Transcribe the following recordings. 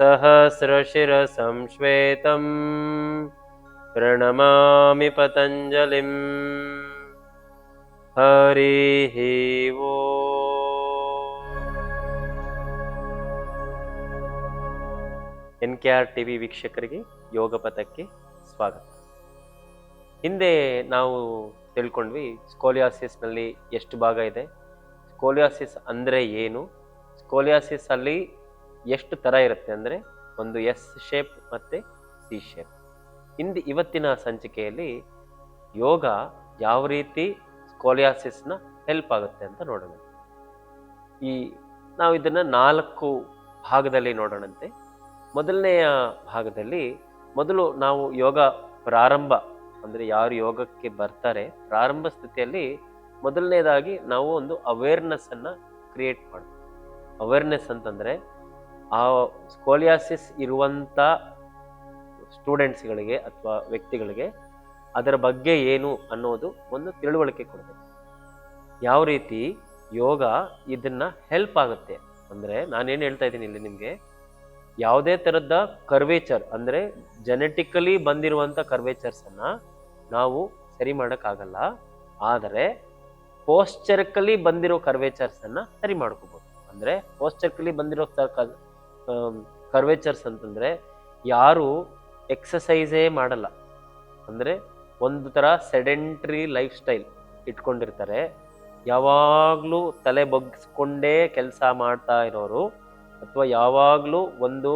सहस्रशिरसं श्वेतं प्रणमामि पतञ्जलिम् हरिः वो N K R T V ವೀಕ್ಷಕರಿಗೆ ಯೋಗ ಪಥಕ್ಕೆ ಸ್ವಾಗತ ಹಿಂದೆ ನಾವು ತಿಳ್ಕೊಂಡ್ವಿ ಸ್ಕೋಲಿಯಾಸಿಸ್ನಲ್ಲಿ ಎಷ್ಟು ಭಾಗ ಇದೆ ಸ್ಕೋಲಿಯಾಸಿಸ್ ಅಂದರೆ ಏನು ಸ್ಕೋಲಿಯಾಸಿಸ್ ಅಲ್ಲಿ ಎಷ್ಟು ಥರ ಇರುತ್ತೆ ಅಂದರೆ ಒಂದು ಎಸ್ ಶೇಪ್ ಮತ್ತು ಸಿ ಶೇಪ್. ಇಂದು ಇವತ್ತಿನ ಸಂಚಿಕೆಯಲ್ಲಿ ಯೋಗ ಯಾವ ರೀತಿ ಸ್ಕೋಲಿಯಾಸಿಸ್ನ ಹೆಲ್ಪ್ ಆಗುತ್ತೆ ಅಂತ ನೋಡೋಣ. ಈ ನಾವು ಇದನ್ನು ನಾಲ್ಕು ಭಾಗದಲ್ಲಿ ನೋಡೋಣಂತೆ. ಮೊದಲನೆಯ ಭಾಗದಲ್ಲಿ ಮೊದಲು ನಾವು ಯೋಗ ಪ್ರಾರಂಭ ಅಂದರೆ ಯಾರು ಯೋಗಕ್ಕೆ ಬರ್ತಾರೆ ಪ್ರಾರಂಭ ಸ್ಥಿತಿಯಲ್ಲಿ ಮೊದಲನೇದಾಗಿ ನಾವು ಒಂದು ಅವೇರ್ನೆಸ್ಸನ್ನು ಕ್ರಿಯೇಟ್ ಮಾಡ್ತೀವಿ ಅವೇರ್ನೆಸ್ ಅಂತಂದರೆ ಆ ಸ್ಕೋಲಿಯಾಸಿಸ್ ಇರುವಂಥ ಸ್ಟೂಡೆಂಟ್ಸ್ಗಳಿಗೆ ಅಥವಾ ವ್ಯಕ್ತಿಗಳಿಗೆ ಅದರ ಬಗ್ಗೆ ಏನು ಅನ್ನೋದು ಒಂದು ತಿಳುವಳಿಕೆ ಕೊಡಬೇಕು. ಯಾವ ರೀತಿ ಯೋಗ ಇದನ್ನು ಹೆಲ್ಪ್ ಆಗುತ್ತೆ? ಅಂದರೆ ನಾನೇನು ಹೇಳ್ತಾ ಇದ್ದೀನಿ ಇಲ್ಲಿ ನಿಮಗೆ, ಯಾವುದೇ ಥರದ ಕರ್ವೇಚರ್ ಅಂದರೆ ಜೆನೆಟಿಕಲಿ ಬಂದಿರುವಂಥ ಕರ್ವೇಚರ್ಸನ್ನು ನಾವು ಸರಿ ಮಾಡೋಕ್ಕಾಗಲ್ಲ, ಆದರೆ ಪೋಸ್ಚರ್ಕಲಿ ಬಂದಿರೋ ಕರ್ವೇಚರ್ಸನ್ನು ಸರಿ ಮಾಡ್ಕೋಬೋದು. ಅಂದರೆ ಪೋಸ್ಚರ್ಕಲಿ ಬಂದಿರೋ ಕರ್ವೇಚರ್ಸ್ ಅಂತಂದರೆ ಯಾರು ಎಕ್ಸಸೈಸೇ ಮಾಡಲ್ಲ. ಅಂದರೆ ಒಂದು ಥರ ಸೆಡೆಂಟ್ರಿ ಲೈಫ್ ಸ್ಟೈಲ್ ಇಟ್ಕೊಂಡಿರ್ತಾರೆ. ಯಾವಾಗಲೂ ತಲೆ ಬಗ್ಸ್ಕೊಂಡೇ ಕೆಲಸ ಮಾಡ್ತಾ ಇರೋರು ಅಥವಾ ಯಾವಾಗಲೂ ಒಂದು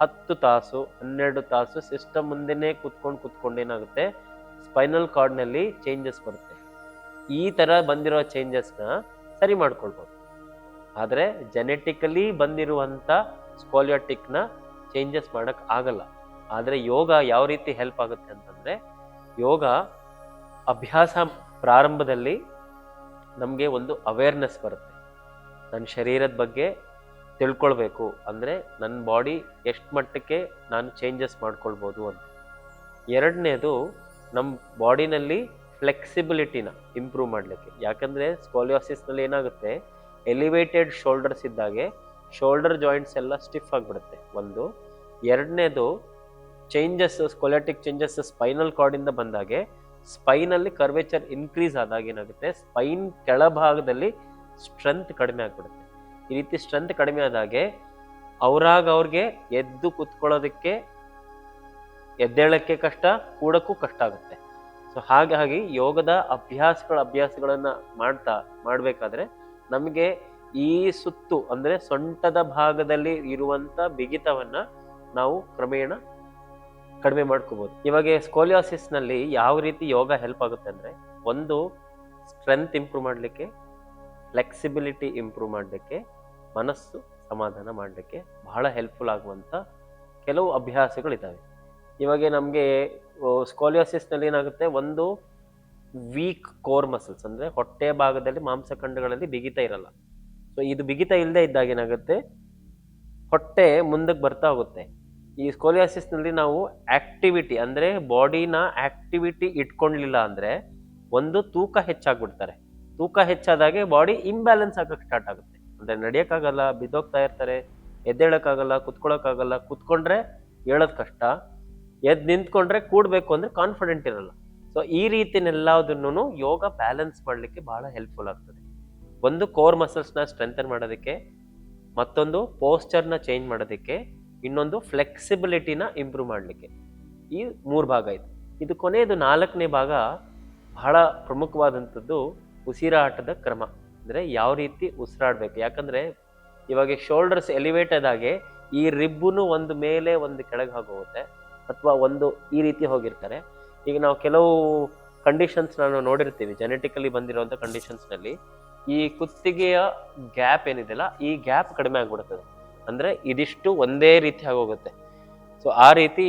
ಹತ್ತು ತಾಸು, ಹನ್ನೆರಡು ತಾಸು ಸಿಸ್ಟಮ್ ಮುಂದೆನೇ ಕುತ್ಕೊಂಡು ಕುತ್ಕೊಂಡು ಏನಾಗುತ್ತೆ? ಸ್ಪೈನಲ್ ಕಾರ್ಡ್ನಲ್ಲಿ ಚೇಂಜಸ್ ಬರುತ್ತೆ. ಈ ಥರ ಬಂದಿರೋ ಚೇಂಜಸ್ನ ಸರಿ ಮಾಡ್ಕೊಳ್ಬೋದು. ಆದರೆ ಜೆನೆಟಿಕಲಿ ಬಂದಿರುವಂಥ ಸ್ಕೋಲಿಯಾಟಿಕ್ನ ಚೇಂಜಸ್ ಮಾಡೋಕ್ಕೆ ಆಗಲ್ಲ. ಆದರೆ ಯೋಗ ಯಾವ ರೀತಿ ಹೆಲ್ಪ್ ಆಗುತ್ತೆ ಅಂತಂದರೆ, ಯೋಗ ಅಭ್ಯಾಸ ಪ್ರಾರಂಭದಲ್ಲಿ ನಮಗೆ ಒಂದು ಅವೇರ್ನೆಸ್ ಬರುತ್ತೆ. ನನ್ನ ಶರೀರದ ಬಗ್ಗೆ ತಿಳ್ಕೊಳ್ಬೇಕು. ಅಂದರೆ ನನ್ನ ಬಾಡಿ ಎಷ್ಟು ಮಟ್ಟಕ್ಕೆ ನಾನು ಚೇಂಜಸ್ ಮಾಡ್ಕೊಳ್ಬೋದು ಅಂತ. ಎರಡನೇದು ನಮ್ಮ ಬಾಡಿನಲ್ಲಿ ಫ್ಲೆಕ್ಸಿಬಿಲಿಟಿನ ಇಂಪ್ರೂವ್ ಮಾಡಲಿಕ್ಕೆ. ಯಾಕಂದರೆ ಸ್ಕೋಲಿಯೋಸಿಸ್ನಲ್ಲಿ ಏನಾಗುತ್ತೆ ಎಲಿವೇಟೆಡ್ ಶೋಲ್ಡರ್ಸ್ ಇದ್ದಾಗೆ ಶೋಲ್ಡರ್ ಜಾಯಿಂಟ್ಸ್ ಎಲ್ಲ ಸ್ಟಿಫ್ ಆಗಿಬಿಡುತ್ತೆ. ಒಂದು. ಎರಡನೇದು ಚೇಂಜಸ್ ಸ್ಕೊಲೆಟಿಕ್ ಚೇಂಜಸ್ ಸ್ಪೈನಲ್ ಕಾರ್ಡಿಂದ ಬಂದಾಗೆ ಸ್ಪೈನಲ್ಲಿ ಕರ್ವೇಚರ್ ಇನ್ಕ್ರೀಸ್ ಆದಾಗ ಏನಾಗುತ್ತೆ? ಸ್ಪೈನ್ ಕೆಳಭಾಗದಲ್ಲಿ ಸ್ಟ್ರೆಂತ್ ಕಡಿಮೆ ಆಗಿಬಿಡುತ್ತೆ. ಈ ರೀತಿ ಸ್ಟ್ರೆಂತ್ ಕಡಿಮೆ ಆದಾಗೆ ಅವ್ರಾಗ ಅವ್ರಿಗೆ ಎದ್ದು ಕುತ್ಕೊಳ್ಳೋದಕ್ಕೆ, ಎದ್ದೇಳಕ್ಕೆ ಕಷ್ಟ, ಕೂಡಕ್ಕೂ ಕಷ್ಟ ಆಗುತ್ತೆ. ಸೊ ಹಾಗಾಗಿ ಯೋಗದ ಅಭ್ಯಾಸಗಳ, ಅಭ್ಯಾಸಗಳನ್ನ ಮಾಡ್ತಾ, ಮಾಡಬೇಕಾದ್ರೆ ನಮಗೆ ಈ ಸುತ್ತು ಅಂದರೆ ಸೊಂಟದ ಭಾಗದಲ್ಲಿ ಇರುವಂತ ಬಿಗಿತವನ್ನ ನಾವು ಕ್ರಮೇಣ ಕಡಿಮೆ ಮಾಡ್ಕೋಬಹುದು ಇವಾಗ ಸ್ಕೋಲಿಯಾಸಿಸ್ನಲ್ಲಿ ಯಾವ ರೀತಿ ಯೋಗ ಹೆಲ್ಪ್ ಆಗುತ್ತೆ ಅಂದ್ರೆ ಒಂದು ಸ್ಟ್ರೆಂತ್ ಇಂಪ್ರೂವ್ ಮಾಡಲಿಕ್ಕೆ ಫ್ಲೆಕ್ಸಿಬಿಲಿಟಿ ಇಂಪ್ರೂವ್ ಮಾಡಲಿಕ್ಕೆ, ಮನಸ್ಸು ಸಮಾಧಾನ ಮಾಡಲಿಕ್ಕೆ ಬಹಳ ಹೆಲ್ಪ್ಫುಲ್ ಆಗುವಂಥ ಕೆಲವು ಅಭ್ಯಾಸಗಳಿದ್ದಾವೆ ಇವಾಗ ನಮಗೆ ಸ್ಕೋಲಿಯೋಸಿಸ್ನಲ್ಲಿ ಏನಾಗುತ್ತೆ ಒಂದು ವೀಕ್ ಕೋರ್ ಮಸಲ್ಸ್ ಅಂದರೆ ಹೊಟ್ಟೆ ಭಾಗದಲ್ಲಿ ಮಾಂಸಖಂಡಗಳಲ್ಲಿ ಬಿಗಿತ ಇರಲ್ಲ. ಸೊ ಇದು ಬಿಗಿತ ಇಲ್ಲದೆ ಇದ್ದಾಗ ಏನಾಗುತ್ತೆ? ಹೊಟ್ಟೆ ಮುಂದಕ್ಕೆ ಬರ್ತಾ ಹೋಗುತ್ತೆ. ಈ ಸ್ಕೋಲಿಯಾಸಿಸ್ನಲ್ಲಿ ನಾವು ಆಕ್ಟಿವಿಟಿ ಅಂದರೆ ಬಾಡಿನ ಆಕ್ಟಿವಿಟಿ ಇಟ್ಕೊಳ್ಲಿಲ್ಲ ಅಂದರೆ ಒಂದು ತೂಕ ಹೆಚ್ಚಾಗ್ಬಿಡ್ತಾರೆ. ತೂಕ ಹೆಚ್ಚಾದಾಗೆ ಬಾಡಿ ಇಂಬ್ಯಾಲೆನ್ಸ್ ಆಗೋಕ್ಕೆ ಸ್ಟಾರ್ಟ್ ಆಗುತ್ತೆ. ಅಂದರೆ ನಡೆಯೋಕ್ಕಾಗಲ್ಲ, ಬಿದ್ದೋಗ್ತಾ ಇರ್ತಾರೆ, ಎದ್ದೇಳೋಕ್ಕಾಗಲ್ಲ ಕುತ್ಕೊಳ್ಳೋಕ್ಕಾಗಲ್ಲ ಕುತ್ಕೊಂಡ್ರೆ ಹೇಳೋದು ಕಷ್ಟ ಎದ್ದು ನಿಂತ್ಕೊಂಡ್ರೆ ಕೂಡಬೇಕು ಅಂದರೆ ಕಾನ್ಫಿಡೆಂಟ್ ಇರಲ್ಲ. ಸೊ ಈ ರೀತಿನೆಲ್ಲದನ್ನೂ ಯೋಗ ಬ್ಯಾಲೆನ್ಸ್ ಮಾಡಲಿಕ್ಕೆ ಭಾಳ ಹೆಲ್ಪ್ಫುಲ್ ಆಗ್ತದೆ. ಒಂದು ಕೋರ್ ಮಸಲ್ಸ್ನ ಸ್ಟ್ರೆಂಥನ್ ಮಾಡೋದಕ್ಕೆ, ಮತ್ತೊಂದು ಪೋಸ್ಚರ್ನ ಚೇಂಜ್ ಮಾಡೋದಕ್ಕೆ, ಇನ್ನೊಂದು ಫ್ಲೆಕ್ಸಿಬಿಲಿಟಿನ ಇಂಪ್ರೂವ್ ಮಾಡಲಿಕ್ಕೆ. ಈ ಮೂರು ಭಾಗ ಇದೆ ಇದು ಕೊನೆಯದು ನಾಲ್ಕನೇ ಭಾಗ. ಬಹಳ ಪ್ರಮುಖವಾದಂಥದ್ದು ಉಸಿರಾಟದ ಕ್ರಮ. ಅಂದರೆ ಯಾವ ರೀತಿ ಉಸಿರಾಡಬೇಕು. ಯಾಕಂದರೆ ಇವಾಗ ಶೋಲ್ಡರ್ಸ್ ಎಲಿವೇಟ್ ಆದಾಗೆ ಈ ರಿಬ್ಬುನು ಒಂದು ಮೇಲೆ ಒಂದು ಕೆಳಗೆ ಹೋಗುತ್ತೆ, ಅಥವಾ ಒಂದು ಈ ರೀತಿ ಹೋಗಿರ್ತಾರೆ. ಈಗ ನಾವು ಕೆಲವು ಕಂಡೀಷನ್ಸ್ ನಾವು ನೋಡಿರ್ತೀವಿ ಜೆನೆಟಿಕಲಿ ಬಂದಿರುವಂಥ ಕಂಡೀಷನ್ಸ್ನಲ್ಲಿ ಈ ಕುತ್ತಿಗೆಯ ಗ್ಯಾಪ್ ಏನಿದೆಯಲ್ಲ, ಈ ಗ್ಯಾಪ್ ಕಡಿಮೆ ಆಗ್ಬಿಡುತ್ತದೆ ಅಂದ್ರೆ ಇದಿಷ್ಟು ಒಂದೇ ರೀತಿ ಆಗೋಗುತ್ತೆ. ಸೊ ಆ ರೀತಿ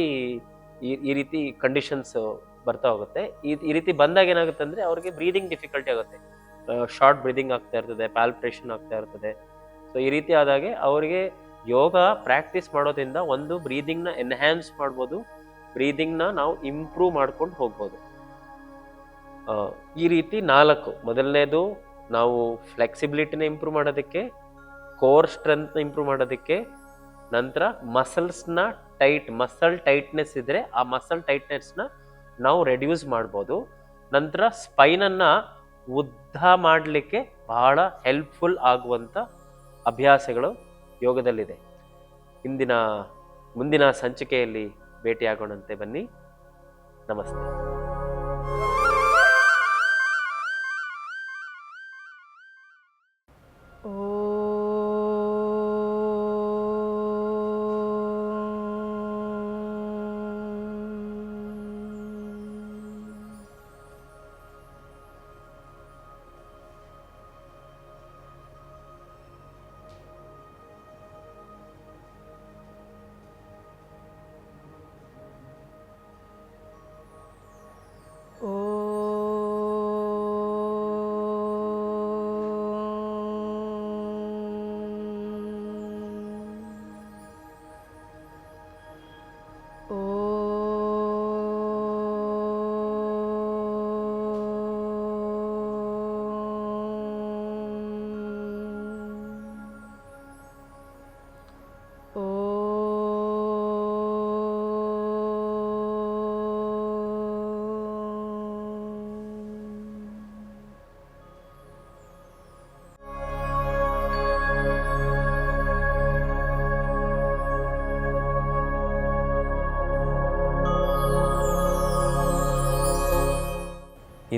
ಈ ರೀತಿ ಕಂಡೀಷನ್ಸ್ ಬರ್ತಾ ಹೋಗುತ್ತೆ. ಈ ರೀತಿ ಬಂದಾಗ ಏನಾಗುತ್ತೆ ಅಂದ್ರೆ ಅವ್ರಿಗೆ ಬ್ರೀದಿಂಗ್ ಡಿಫಿಕಲ್ಟಿ ಆಗುತ್ತೆ. ಶಾರ್ಟ್ ಬ್ರೀದಿಂಗ್ ಆಗ್ತಾ ಇರ್ತದೆ ಪ್ಯಾಲ್ಪ್ರೇಷನ್ ಆಗ್ತಾ ಇರ್ತದೆ. ಸೊ ಈ ರೀತಿ ಆದಾಗೆ ಅವರಿಗೆ ಯೋಗ ಪ್ರಾಕ್ಟೀಸ್ ಮಾಡೋದ್ರಿಂದ ಒಂದು ಬ್ರೀದಿಂಗ್ನ ಎನ್ಹ್ಯಾನ್ಸ್ ಮಾಡ್ಬೋದು ಬ್ರೀದಿಂಗ್ನ ನಾವು ಇಂಪ್ರೂವ್ ಮಾಡ್ಕೊಂಡು ಹೋಗ್ಬೋದು. ಈ ರೀತಿ ನಾಲ್ಕು. ಮೊದಲನೇದು ನಾವು ಫ್ಲೆಕ್ಸಿಬಿಲಿಟಿನ ಇಂಪ್ರೂವ್ ಮಾಡೋದಕ್ಕೆ ಕೋರ್ ಸ್ಟ್ರೆಂತ್ನ ಇಂಪ್ರೂವ್ ಮಾಡೋದಕ್ಕೆ, ನಂತರ ಮಸಲ್ಸ್ನ ಟೈಟ್ ಮಸಲ್ ಟೈಟ್ನೆಸ್ ಇದ್ರೆ ಆ ಮಸಲ್ ಟೈಟ್ನೆಸ್ನ ನಾವು ರೆಡ್ಯೂಸ್ ಮಾಡ್ಬೋದು. ನಂತರ ಸ್ಪೈನನ್ನು ಉದ್ದ ಮಾಡಲಿಕ್ಕೆ ಬಹಳ ಹೆಲ್ಪ್ಫುಲ್ ಆಗುವಂಥ ಅಭ್ಯಾಸಗಳು ಯೋಗದಲ್ಲಿದೆ. ಇಂದಿನ, ಮುಂದಿನ ಸಂಚಿಕೆಯಲ್ಲಿ ಭೇಟಿಯಾಗೋಣಂತೆ ಬನ್ನಿ. ನಮಸ್ತೆ.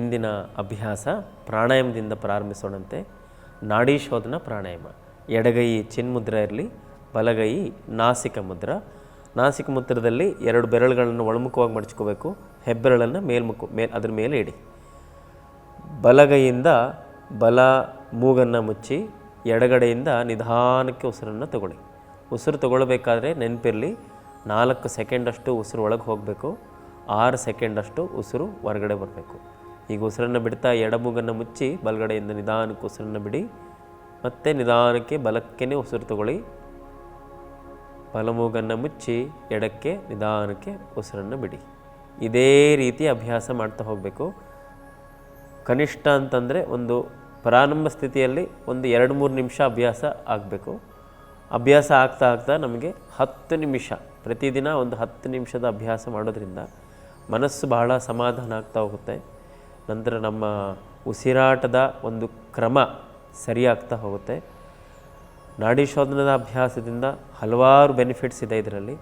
ಇಂದಿನ ಅಭ್ಯಾಸ ಪ್ರಾಣಾಯಾಮದಿಂದ ಪ್ರಾರಂಭಿಸೋಣಂತೆ. ನಾಡಿ ಶೋಧನ ಪ್ರಾಣಾಯಾಮ. ಎಡಗೈ ಚಿನ್ಮುದ್ರ ಇರಲಿ, ಬಲಗೈ ನಾಸಿಕ ಮುದ್ರ. ನಾಸಿಕ ಮುದ್ರದಲ್ಲಿ ಎರಡು ಬೆರಳುಗಳನ್ನು ಒಳಮುಖವಾಗಿ ಮಡಚ್ಕೋಬೇಕು. ಹೆಬ್ಬೆರಳನ್ನು ಮೇಲ್ಮುಖ ಮೇಲ್ ಅದ್ರ ಮೇಲೆ ಇಡಿ. ಬಲಗೈಯಿಂದ ಬಲ ಮೂಗನ್ನು ಮುಚ್ಚಿ, ಎಡಗಡೆಯಿಂದ ನಿಧಾನಕ್ಕೆ ಉಸಿರನ್ನು ತಗೊಳ್ಳಿ. ಉಸಿರು ತಗೊಳ್ಬೇಕಾದ್ರೆ ನೆನಪಿರಲಿ, ನಾಲ್ಕು ಸೆಕೆಂಡಷ್ಟು ಉಸಿರು ಒಳಗೆ ಹೋಗಬೇಕು. ಆರು ಸೆಕೆಂಡಷ್ಟು ಉಸಿರು ಹೊರಗಡೆ ಬರಬೇಕು. ಈಗ ಉಸಿರನ್ನು ಬಿಡ್ತಾ ಎಡಮೂಗನ್ನು ಮುಚ್ಚಿ ಬಲಗಡೆಯಿಂದ ನಿಧಾನಕ್ಕೆ ಉಸಿರನ್ನು ಬಿಡಿ. ಮತ್ತೆ ನಿಧಾನಕ್ಕೆ ಬಲಕ್ಕೇ ಉಸಿರು ತಗೊಳ್ಳಿ ಬಲಮೂಗನ್ನು ಮುಚ್ಚಿ ಎಡಕ್ಕೆ ನಿಧಾನಕ್ಕೆ ಉಸಿರನ್ನು ಬಿಡಿ. ಇದೇ ರೀತಿ ಅಭ್ಯಾಸ ಮಾಡ್ತಾ ಹೋಗಬೇಕು. ಕನಿಷ್ಠ ಅಂತಂದರೆ ಒಂದು ಪ್ರಾರಂಭ ಸ್ಥಿತಿಯಲ್ಲಿ ಒಂದು ಎರಡು ಮೂರು ನಿಮಿಷ ಅಭ್ಯಾಸ ಆಗಬೇಕು. ಅಭ್ಯಾಸ ಆಗ್ತಾ ಆಗ್ತಾ ನಮಗೆ ಹತ್ತು ನಿಮಿಷ, ಪ್ರತಿದಿನ ಒಂದು ಹತ್ತು ನಿಮಿಷದ ಅಭ್ಯಾಸ ಮಾಡೋದ್ರಿಂದ ಮನಸ್ಸು ಬಹಳ ಸಮಾಧಾನ ಆಗ್ತಾ ಹೋಗುತ್ತೆ. ನಂತರ ನಮ್ಮ ಉಸಿರಾಟದ ಒಂದು ಕ್ರಮ ಸರಿಯಾಗ್ತಾ ಹೋಗುತ್ತೆ. ನಾಡಿ ಶೋಧನದ ಅಭ್ಯಾಸದಿಂದ ಹಲವಾರು ಬೆನಿಫಿಟ್ಸ್ ಇದೆ ಇದರಲ್ಲಿ.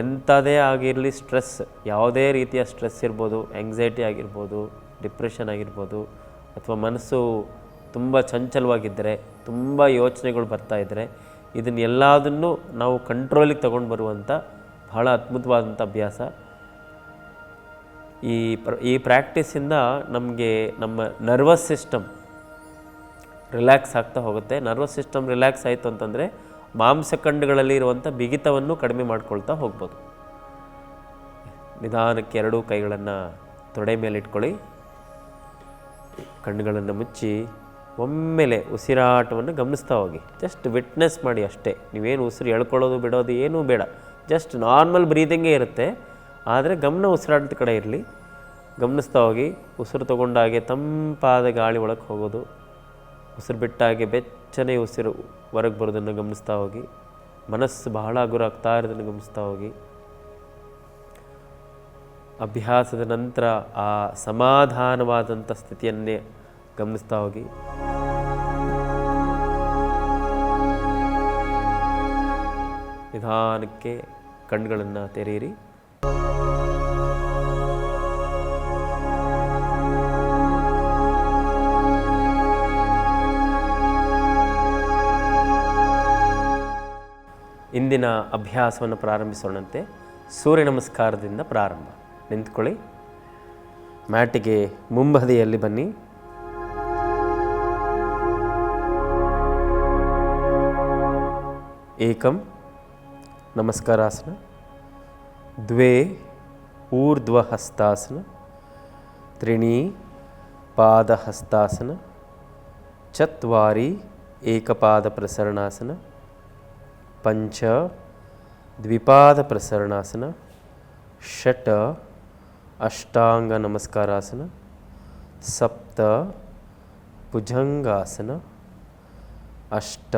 ಎಂಥದೇ ಆಗಿರಲಿ ಸ್ಟ್ರೆಸ್ ಯಾವುದೇ ರೀತಿಯ ಸ್ಟ್ರೆಸ್ ಇರ್ಬೋದು ಆ್ಯಂಗ್ಸೈಟಿ ಆಗಿರ್ಬೋದು ಡಿಪ್ರೆಷನ್ ಆಗಿರ್ಬೋದು, ಅಥವಾ ಮನಸ್ಸು ತುಂಬ ಚಂಚಲವಾಗಿದ್ದರೆ, ತುಂಬ ಯೋಚನೆಗಳು ಬರ್ತಾ ಇದ್ದರೆ, ಇದನ್ನೆಲ್ಲದನ್ನು ನಾವು ಕಂಟ್ರೋಲಿಗೆ ತೊಗೊಂಡು ಬರುವಂಥ ಬಹಳ ಅದ್ಭುತವಾದಂಥ ಅಭ್ಯಾಸ. ಈ ಪ್ರ, ಈ ಪ್ರಾಕ್ಟೀಸಿಂದ ನಮಗೆ ನಮ್ಮ ನರ್ವಸ್ ಸಿಸ್ಟಮ್ ರಿಲ್ಯಾಕ್ಸ್ ಆಗ್ತಾ ಹೋಗುತ್ತೆ. ನರ್ವಸ್ ಸಿಸ್ಟಮ್ ರಿಲ್ಯಾಕ್ಸ್ ಆಯಿತು ಅಂತಂದರೆ ಮಾಂಸಖಂಡಗಳಲ್ಲಿ ಇರುವಂಥ ಬಿಗಿತವನ್ನು ಕಡಿಮೆ ಮಾಡ್ಕೊಳ್ತಾ ಹೋಗ್ಬೋದು. ನಿಧಾನಕ್ಕೆ ಎರಡೂ ಕೈಗಳನ್ನು ತೊಡೆ ಮೇಲೆ ಇಟ್ಕೊಳ್ಳಿ. ಕಣ್ಣುಗಳನ್ನು ಮುಚ್ಚಿ ಒಮ್ಮೆಲೆ ಉಸಿರಾಟವನ್ನು ಗಮನಿಸ್ತಾ ಹೋಗಿ. ಜಸ್ಟ್ ವಿಟ್ನೆಸ್ ಮಾಡಿ ಅಷ್ಟೇ. ನೀವೇನು ಉಸಿರು ಎಳ್ಕೊಳ್ಳೋದು ಬಿಡೋದು ಏನೂ ಬೇಡ. ಜಸ್ಟ್ ನಾರ್ಮಲ್ ಬ್ರೀದಿಂಗೇ ಇರುತ್ತೆ. ಆದರೆ ಗಮನ ಉಸಿರಾಟದ ಕಡೆ ಇರಲಿ. ಗಮನಿಸ್ತಾ ಹೋಗಿ ಉಸಿರು ತಗೊಂಡಾಗೆ ತಂಪಾದ ಗಾಳಿ ಒಳಗೆ ಹೋಗೋದು. ಉಸಿರು ಬಿಟ್ಟಾಗೆ ಬೆಚ್ಚನೆ ಉಸಿರು ಹೊರಗೆ ಬರೋದನ್ನು ಗಮನಿಸ್ತಾ ಹೋಗಿ ಮನಸ್ಸು ಬಹಳ ಗುರಾಗ್ತಾ ಇರೋದನ್ನು ಗಮನಿಸ್ತಾ ಹೋಗಿ ಅಭ್ಯಾಸದ ನಂತರ ಆ ಸಮಾಧಾನವಾದಂಥ ಸ್ಥಿತಿಯನ್ನೇ ಗಮನಿಸ್ತಾ ಹೋಗಿ ನಿಧಾನಕ್ಕೆ ಕಣ್ಗಳನ್ನು ತೆರೆಯಿರಿ. ಇಂದಿನ ಅಭ್ಯಾಸವನ್ನು ಪ್ರಾರಂಭಿಸೋಣಂತೆ. ಸೂರ್ಯ ನಮಸ್ಕಾರದಿಂದ ಪ್ರಾರಂಭ. ನಿಂತ್ಕೊಳ್ಳಿ. ಮ್ಯಾಟಿಗೆ ಮುಂಬದಿಯಲ್ಲಿ ಬನ್ನಿ. ಏಕಂ. ನಮಸ್ಕಾರಾಸನ. द्वे ऊर्ध्वहस्तासन त्रीणि पादहस्तासन चत्वारि एकपादप्रसरणासन पञ्च द्विपादप्रसरणासन षट् अष्टाङ्गनमस्कारासन सप्त भुजङ्गासन अष्ट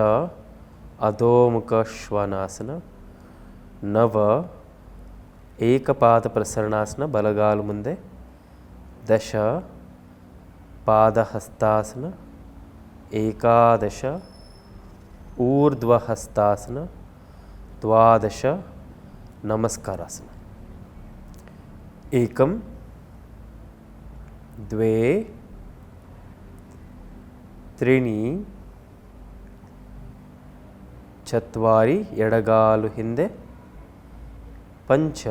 अधोमुखश्वानासन नव ఏకపాద ప్రసరణాసన బలగాలు ముందే దశ పాదహస్తాసన ఏకాదశ ఊర్ధ్వహస్తాసన ద్వాదశ నమస్కారాసన. ఏకం ద్వే त्रीणि చత్వారి ఎడగాలు హిందే ಪಂಚ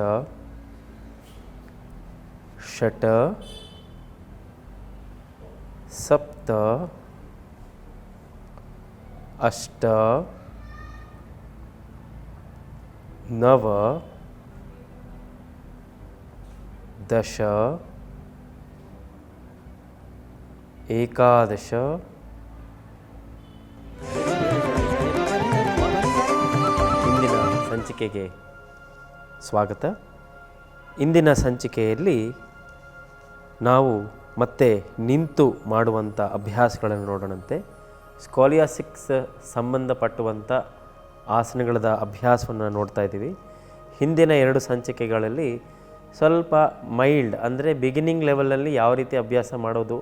ಷಟ್ ಸಪ್ತ ಅಷ್ಟ ನವ ದಶ ಏಕಾದಶ ಇಂದಿನ ಸಂಚಿಕೆಗೆ ಸ್ವಾಗತ. ಇಂದಿನ ಸಂಚಿಕೆಯಲ್ಲಿ ನಾವು ಮತ್ತೆ ನಿಂತು ಮಾಡುವಂಥ ಅಭ್ಯಾಸಗಳನ್ನು ನೋಡೋಣಂತೆ. ಸ್ಕಾಲಿಯಾಸಿಕ್ಸ್ ಸಂಬಂಧಪಟ್ಟುವಂಥ ಆಸನಗಳದ ಅಭ್ಯಾಸವನ್ನು ನೋಡ್ತಾ ಇದ್ದೀವಿ. ಹಿಂದಿನ ಎರಡು ಸಂಚಿಕೆಗಳಲ್ಲಿ ಸ್ವಲ್ಪ ಮೈಲ್ಡ್ ಅಂದರೆ ಬಿಗಿನಿಂಗ್ ಲೆವೆಲಲ್ಲಿ ಯಾವ ರೀತಿ ಅಭ್ಯಾಸ ಮಾಡೋದು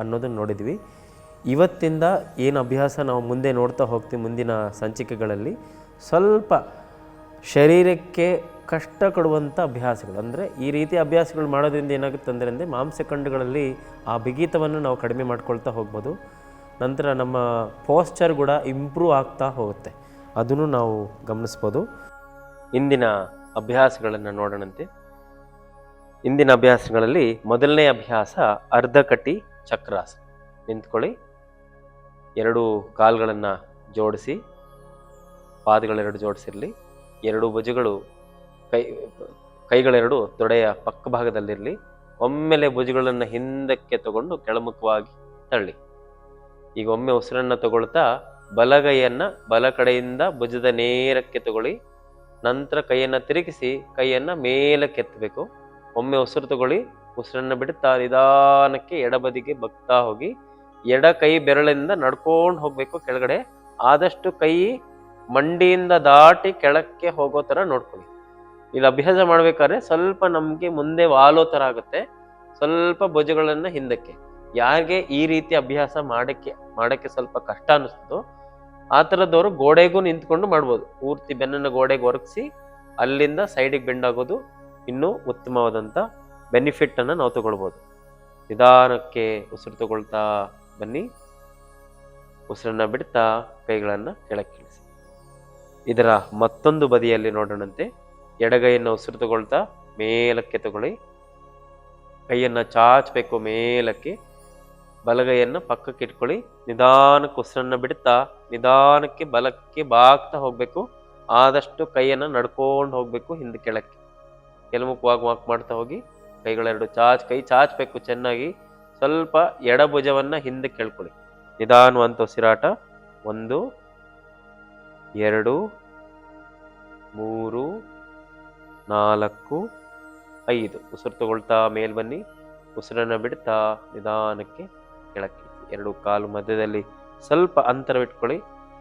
ಅನ್ನೋದನ್ನು ನೋಡಿದ್ವಿ. ಇವತ್ತಿಂದ ಏನು ಅಭ್ಯಾಸ ನಾವು ಮುಂದೆ ನೋಡ್ತಾ ಹೋಗ್ತೀವಿ ಮುಂದಿನ ಸಂಚಿಕೆಗಳಲ್ಲಿ. ಸ್ವಲ್ಪ ಶರೀರಕ್ಕೆ ಕಷ್ಟ ಕೊಡುವಂಥ ಅಭ್ಯಾಸಗಳು. ಅಂದರೆ ಈ ರೀತಿ ಅಭ್ಯಾಸಗಳು ಮಾಡೋದ್ರಿಂದ ಏನಾಗುತ್ತೆ ಅಂದರೆ ಅಂದರೆ ಮಾಂಸಖಂಡಗಳಲ್ಲಿ ಆ ಬಿಗಿತವನ್ನು ನಾವು ಕಡಿಮೆ ಮಾಡ್ಕೊಳ್ತಾ ಹೋಗ್ಬೋದು. ನಂತರ ನಮ್ಮ ಪೋಸ್ಚರ್ ಕೂಡ ಇಂಪ್ರೂವ್ ಆಗ್ತಾ ಹೋಗುತ್ತೆ. ಅದನ್ನು ನಾವು ಗಮನಿಸ್ಬೋದು. ಇಂದಿನ ಅಭ್ಯಾಸಗಳನ್ನು ನೋಡೋಣಂತೆ. ಇಂದಿನ ಅಭ್ಯಾಸಗಳಲ್ಲಿ ಮೊದಲನೇ ಅಭ್ಯಾಸ ಅರ್ಧಕಟಿ ಚಕ್ರಾಸ. ನಿಂತ್ಕೊಳ್ಳಿ. ಎರಡು ಕಾಲುಗಳನ್ನು ಜೋಡಿಸಿ, ಪಾದಗಳೆರಡು ಜೋಡಿಸಿರಲಿ. ಎರಡು ಭುಜಗಳು ಕೈ, ಕೈಗಳೆರಡು ತೊಡೆಯ ಪಕ್ಕ ಭಾಗದಲ್ಲಿರಲಿ ಒಮ್ಮೆಲೆ ಭುಜಗಳನ್ನು ಹಿಂದಕ್ಕೆ ತಗೊಂಡು ಕೆಳಮುಖವಾಗಿ ತಳ್ಳಿ. ಈಗ ಒಮ್ಮೆ ಉಸಿರನ್ನು ತಗೊಳ್ತಾ ಬಲಗೈಯನ್ನು ಬಲ ಕಡೆಯಿಂದ ಭುಜದ ನೇರಕ್ಕೆ ತಗೊಳ್ಳಿ. ನಂತರ ಕೈಯನ್ನು ತಿರುಗಿಸಿ ಕೈಯನ್ನು ಮೇಲಕ್ಕೆ ಎತ್ತಬೇಕು. ಒಮ್ಮೆ ಉಸಿರು ತಗೊಳ್ಳಿ. ಉಸಿರನ್ನು ಬಿಡುತ್ತಾ ನಿಧಾನಕ್ಕೆ ಎಡಬದಿಗೆ ಬಗ್ತಾ ಹೋಗಿ. ಎಡ ಕೈ ಬೆರಳಿಂದ ನಡ್ಕೊಂಡು ಹೋಗಬೇಕು ಕೆಳಗಡೆ. ಆದಷ್ಟು ಕೈ ಮಂಡಿಯಿಂದ ದಾಟಿ ಕೆಳಕ್ಕೆ ಹೋಗೋ ಥರ ನೋಡ್ಕೊಳ್ಳಿ. ಇಲ್ಲಿ ಅಭ್ಯಾಸ ಮಾಡ್ಬೇಕಾದ್ರೆ ಸ್ವಲ್ಪ ನಮಗೆ ಮುಂದೆ ವಾಲೋ ತರ ಆಗುತ್ತೆ. ಸ್ವಲ್ಪ ಭುಜಗಳನ್ನ ಹಿಂದಕ್ಕೆ. ಯಾರಿಗೆ ಈ ರೀತಿ ಅಭ್ಯಾಸ ಮಾಡಕ್ಕೆ ಮಾಡಕ್ಕೆ ಸ್ವಲ್ಪ ಕಷ್ಟ ಅನಿಸ್ತದೋ, ಆ ಥರದವರು ಗೋಡೆಗೂ ನಿಂತ್ಕೊಂಡು ಮಾಡ್ಬೋದು. ಪೂರ್ತಿ ಬೆನ್ನನ್ನು ಗೋಡೆಗೆ ಒರಗಿಸಿ, ಅಲ್ಲಿಂದ ಸೈಡಿಗೆ ಬೆಂಡ್ ಆಗೋದು ಇನ್ನೂ ಉತ್ತಮವಾದಂಥ ಬೆನಿಫಿಟ್ ಅನ್ನ ನಾವು ತಗೊಳ್ಬೋದು. ನಿಧಾನಕ್ಕೆ ಉಸಿರು ತಗೊಳ್ತಾ ಬನ್ನಿ. ಉಸಿರನ್ನ ಬಿಡ್ತಾ ಕೈಗಳನ್ನು ಕೆಳಕ್ಕೆ ಇಳಿಸಿ. ಇದರ ಮತ್ತೊಂದು ಬದಿಯಲ್ಲಿ ನೋಡೋಣಂತೆ. ಎಡಗೈಯನ್ನು ಉಸಿರು ತಗೊಳ್ತಾ ಮೇಲಕ್ಕೆ ತಗೊಳ್ಳಿ. ಕೈಯನ್ನು ಚಾಚಬೇಕು ಮೇಲಕ್ಕೆ. ಬಲಗೈಯನ್ನು ಪಕ್ಕಕ್ಕೆ ಇಟ್ಕೊಳ್ಳಿ. ನಿಧಾನಕ್ಕೆ ಉಸಿರನ್ನು ಬಿಡ್ತಾ ನಿಧಾನಕ್ಕೆ ಬಲಕ್ಕೆ ಬಾಗ್ತಾ ಹೋಗಬೇಕು. ಆದಷ್ಟು ಕೈಯನ್ನು ನಡ್ಕೊಂಡು ಹೋಗಬೇಕು ಹಿಂದೆ ಕೆಳಕ್ಕೆ. ಕೆಳಮುಖವಾಗಿ ವಾಕ್ ಮಾಡ್ತಾ ಹೋಗಿ. ಕೈಗಳೆರಡು ಚಾಚ್, ಕೈ ಚಾಚಬೇಕು ಚೆನ್ನಾಗಿ. ಸ್ವಲ್ಪ ಎಡಭುಜವನ್ನ ಹಿಂದೆ ಕೇಳ್ಕೊಳ್ಳಿ. ನಿಧಾನವಂತ ಉಸಿರಾಟ. ಒಂದು, ಎರಡು, ಮೂರು ನಾಲ್ಕು ಐದು. ಉಸಿರು ತಗೊಳ್ತಾ ಮೇಲ್ ಬನ್ನಿ. ಉಸಿರನ್ನು ಬಿಡ್ತಾ ನಿಧಾನಕ್ಕೆ ಕೆಳಕ್ಕೆ. ಎರಡು ಕಾಲು ಮಧ್ಯದಲ್ಲಿ ಸ್ವಲ್ಪ ಅಂತರವಿಟ್ಕೊಳ್ಳಿ.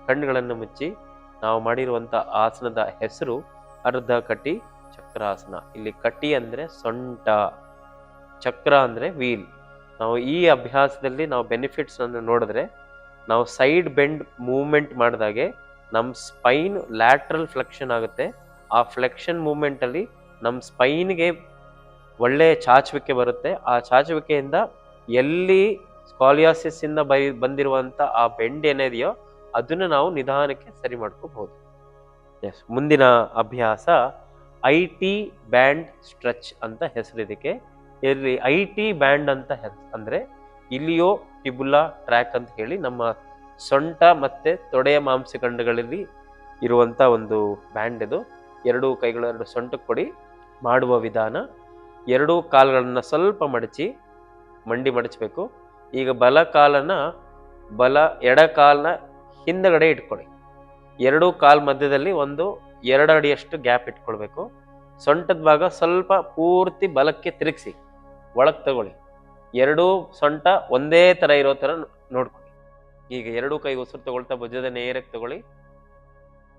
ಕಣ್ಣುಗಳನ್ನು ಮುಚ್ಚಿ. ನಾವು ಮಾಡಿರುವಂಥ ಆಸನದ ಹೆಸರು ಅರ್ಧ ಕಟ್ಟಿ ಚಕ್ರಾಸನ. ಇಲ್ಲಿ ಕಟ್ಟಿ ಅಂದರೆ ಸೊಂಟ. ಚಕ್ರ ಅಂದರೆ ವೀಲ್. ನಾವು ಈ ಅಭ್ಯಾಸದಲ್ಲಿ ನಾವು ಬೆನಿಫಿಟ್ಸನ್ನು ನೋಡಿದ್ರೆ ನಾವು ಸೈಡ್ ಬೆಂಡ್ ಮೂವ್ಮೆಂಟ್ ಮಾಡಿದಾಗೆ ನಮ್ಮ ಸ್ಪೈನ್ ಲ್ಯಾಟ್ರಲ್ ಫ್ಲೆಕ್ಷನ್ ಆಗುತ್ತೆ. ಆ ಫ್ಲೆಕ್ಷನ್ ಮೂಮೆಂಟಲ್ಲಿ ನಮ್ಮ ಸ್ಪೈನ್ಗೆ ಒಳ್ಳೆಯ ಚಾಚುವಿಕೆ ಬರುತ್ತೆ. ಆ ಚಾಚುವಿಕೆಯಿಂದ ಎಲ್ಲಿ ಸ್ಕಾಲಿಯಾಸಿಸ್ಸಿಂದ ಬೈ ಬಂದಿರುವಂಥ ಆ ಬೆಂಡ್ ಏನಿದೆಯೋ ಅದನ್ನು ನಾವು ನಿಧಾನಕ್ಕೆ ಸರಿ ಮಾಡ್ಕೋಬಹುದು. ಎಸ್ ಮುಂದಿನ ಅಭ್ಯಾಸ ಐ ಟಿ ಬ್ಯಾಂಡ್ ಸ್ಟ್ರೆಚ್ ಅಂತ ಹೆಸರು ಇದಕ್ಕೆ. ಇಲ್ಲಿ ಐ ಟಿ ಬ್ಯಾಂಡ್ ಅಂತ ಹೆಸ್, ಅಂದರೆ ಇಲ್ಲಿಯೋ ಟಿಬುಲಾ ಟ್ರ್ಯಾಕ್ ಅಂತ ಹೇಳಿ ನಮ್ಮ ಸೊಂಟ ಮತ್ತು ತೊಡೆಯ ಮಾಂಸಖಂಡಗಳಲ್ಲಿ ಇರುವಂಥ ಒಂದು ಬ್ಯಾಂಡ್ ಇದು. ಎರಡು ಕೈಗಳು ಎರಡು ಸೊಂಟಕ್ಕೆ ಕೊಡಿ ಮಾಡುವ ವಿಧಾನ ಎರಡೂ ಕಾಲುಗಳನ್ನು ಸ್ವಲ್ಪ ಮಡಚಿ ಮಂಡಿ ಮಡಚಬೇಕು. ಈಗ ಬಲ ಕಾಲನ್ನು ಬಲ ಎಡ ಕಾಲನ್ನ ಹಿಂದಗಡೆ ಇಟ್ಕೊಳ್ಳಿ. ಎರಡೂ ಕಾಲು ಮಧ್ಯದಲ್ಲಿ ಒಂದು ಎರಡು ಅಡಿಯಷ್ಟು ಗ್ಯಾಪ್ ಇಟ್ಕೊಳ್ಬೇಕು. ಸೊಂಟದ ಭಾಗ ಸ್ವಲ್ಪ ಪೂರ್ತಿ ಬಲಕ್ಕೆ ತಿರುಗಿಸಿ ಒಳಗೆ ತಗೊಳ್ಳಿ. ಎರಡೂ ಸೊಂಟ ಒಂದೇ ಥರ ಇರೋ ಥರ ನೋಡ್ಕೊಳ್ಳಿ. ಈಗ ಎರಡೂ ಕೈ ಉಸಿರು ತಗೊಳ್ತಾ ಭುಜದ ನೇರಕ್ಕೆ ತಗೊಳ್ಳಿ.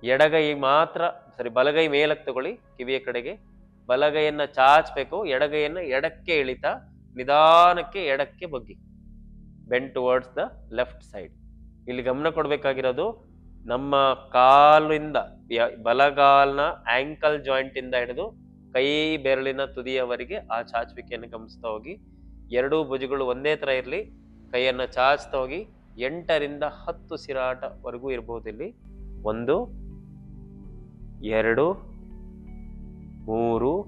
ಎಡಗೈ ಮಾತ್ರ ಸರಿ ಬಲಗೈ ಮೇಲಕ್ಕೆ ತಗೊಳ್ಳಿ, ಕಿವಿಯ ಕಡೆಗೆ. ಬಲಗೈಯನ್ನ ಚಾಚಬೇಕು, ಎಡಗೈಯನ್ನ ಎಡಕ್ಕೆ ಇಳಿತಾ, ನಿಧಾನಕ್ಕೆ ಎಡಕ್ಕೆ ಬಗ್ಗಿ. Bend towards the left side ಇಲ್ಲಿ ಗಮನ ಕೊಡಬೇಕಾಗಿರೋದು, ನಮ್ಮ ಕಾಲಿಂದ ಬಲಗಾಲ್ನ ಆಂಕಲ್ ಜಾಯಿಂಟ್ ಇಂದ ಹಿಡಿದು, ಕೈ ಬೆರಳಿನ ತುದಿಯವರೆಗೆ ಆ ಚಾಚುವಿಕೆಯನ್ನು ಗಮನಿಸ್ತಾ ಹೋಗಿ. ಎರಡೂ ಭುಜಗಳು ಒಂದೇ ತರ ಇರಲಿ, ಕೈಯನ್ನ ಚಾಚ್ತಾ ಹೋಗಿ, ಎಂಟರಿಂದ ಹತ್ತು ಸಿರಾಟವರೆಗೂ ಇರಬಹುದು ಇಲ್ಲಿ. ಒಂದು ಎರಡು, ಮೂರು,